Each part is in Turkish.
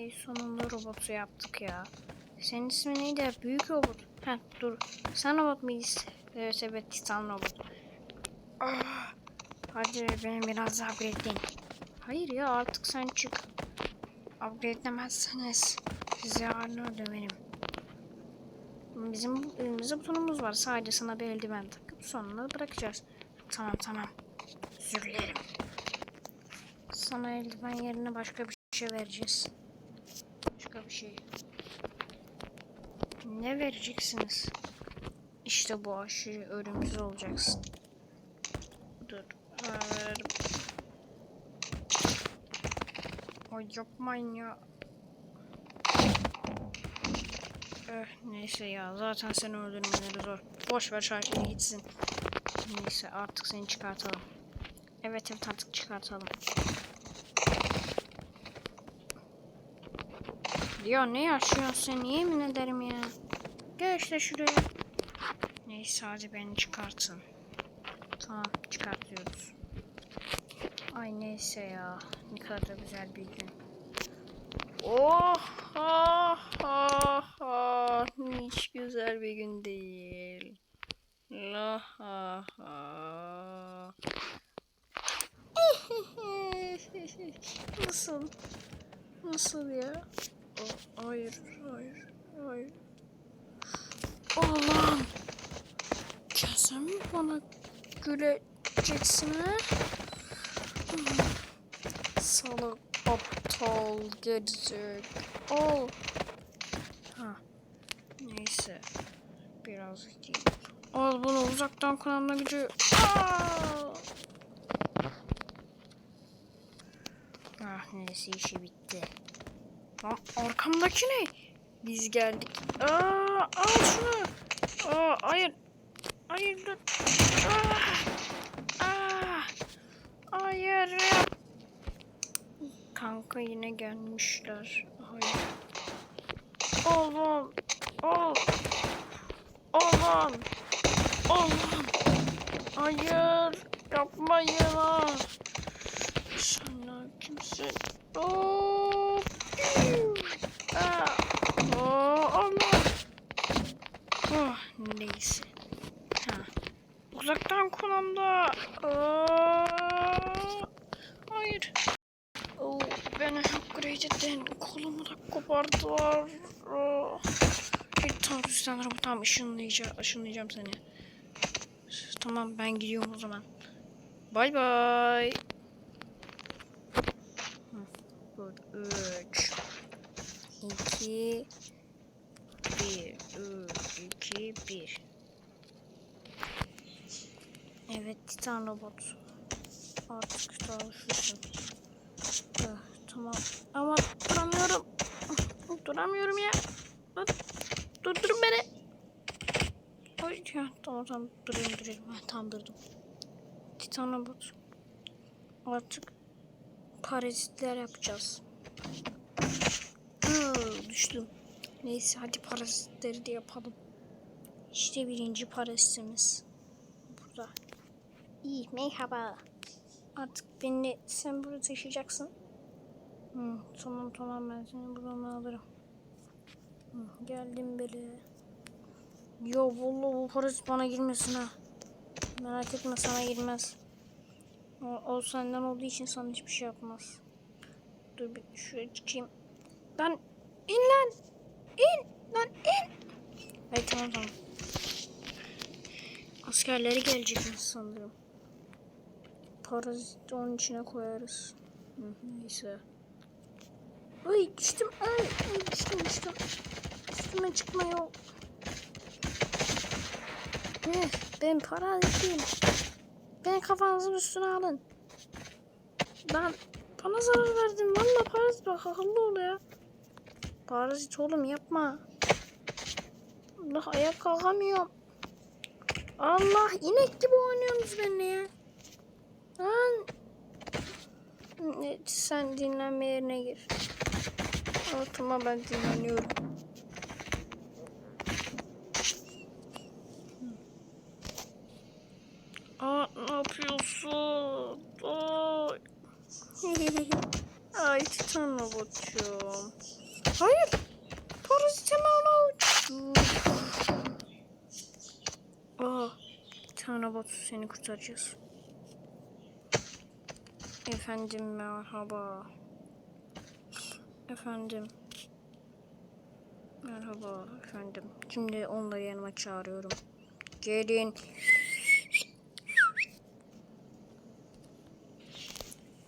Hey sonunda robotu yaptık ya. Senin ismin neydi? Büyük robot. Heh dur. Sen robot muyuz? Evet evet Titan robot. Ah, hadi beni biraz daha upgrade'leyin. Hayır ya artık sen çık. Upgrade'lemezseniz size yarın ödemenim. Bizim elimizde butonumuz var. Sadece sana bir eldiven takıp sonuna bırakacağız. Tamam tamam. Özür dilerim. Sana eldiven yerine başka bir şey vereceğiz. Başka bir şey. Ne vereceksiniz? İşte bu aşı ölümsüz olacaksın. Dur. Verelim. Ay yapmayın ya. Eh, neyse ya zaten seni öldürmeleri zor. Boş ver şarkıyı gitsin. Neyse artık seni çıkartalım. Evet evet artık çıkartalım. Ya ne yaşıyorsun sen yemin ederim ya. Gel işte şuraya. Neyse hadi beni çıkartın. Tamam çıkartıyoruz. Ay neyse ya. Ne kadar da güzel bir gün. Oh ha ha ha. Hiç güzel bir gün değil. La ha ha. Nasıl? Nasıl ya? O- hayır, hayır, hayır. Allah'ım. Mi bana güleceksin ha? Salak aptal gerizek. Al. Ha. Neyse. Biraz değil. Al bunu uzaktan kullanma gücü. Aa! Ah neyse işi bitti. Lan arkamdaki ne? Biz geldik. Aa, al şunu. Aa, hayır. Hayır dur. Aa, aa, hayır. Kanka yine gelmişler. Hayır. Oğlum. Ol. Oğlum. Oğlum. Hayır. Yapmayın ha. Sen kimsin? Oo. Aa. Oo, Allah. Oh, neyse. Ha. Uzaktan kumanda. Aa. Hayır. Oo, beni upgrade'den kolumu da kopardılar. Oo. Bir tam üstten tam ışınlayacağım, ışınlayacağım seni. Tamam ben gidiyorum o zaman. Bay bay. Dur, üç, iki, bir, üç, iki, bir. Evet, Titan robot. Artık çalışıyorsun. Ah, tamam. Ama duramıyorum. Duramıyorum ya. Dur, durdurun beni. Ay ya, tamam tamam durayım durayım. Ha, tamam durdum. Titan robot. Artık parazitler yapacağız. Hı, düştüm. Neyse hadi parazitleri de yapalım. İşte birinci parazitimiz. Burada. İyi merhaba. Artık beni sen burada taşıyacaksın. Tamam tamam ben seni buradan alırım. Hı, geldim böyle. Yo vallahi bu parazit bana girmesin ha. Merak etme sana girmez. O, o senden olduğu için sana hiçbir şey yapmaz. Dur bir şuraya çıkayım. Lan in lan. İn lan in. Hayır tamam tamam. Askerleri gelecek sanırım. Parazit onun içine koyarız. Hı, neyse. Ay düştüm. Ay, ay düştüm düştüm. Üstüme çıkma yok. Eh, ben parazitim. Ben kafanızın üstüne alın. Lan bana zarar verdin. Valla parazit bak akıllı ol ya. Parazit oğlum yapma. Allah ayak kalkamıyorum. Allah inek gibi oynuyorsunuz benimle ya. Lan. Sen dinlenme yerine gir. Altıma ben dinleniyorum. Aa ne yapıyorsun? Ay. Ay titan robotçum. Hayır. Hemen uçtu. Aa, titan robot seni kurtaracağız. Efendim merhaba. Efendim. Merhaba efendim. Şimdi onları yanıma çağırıyorum. Gelin.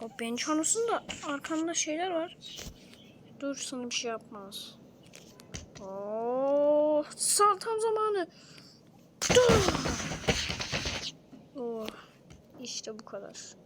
O beni çağırmasın da arkamda şeyler var. Dur sana bir şey yapmaz. Oh, sal tam zamanı. Dur. Oh, işte bu kadar.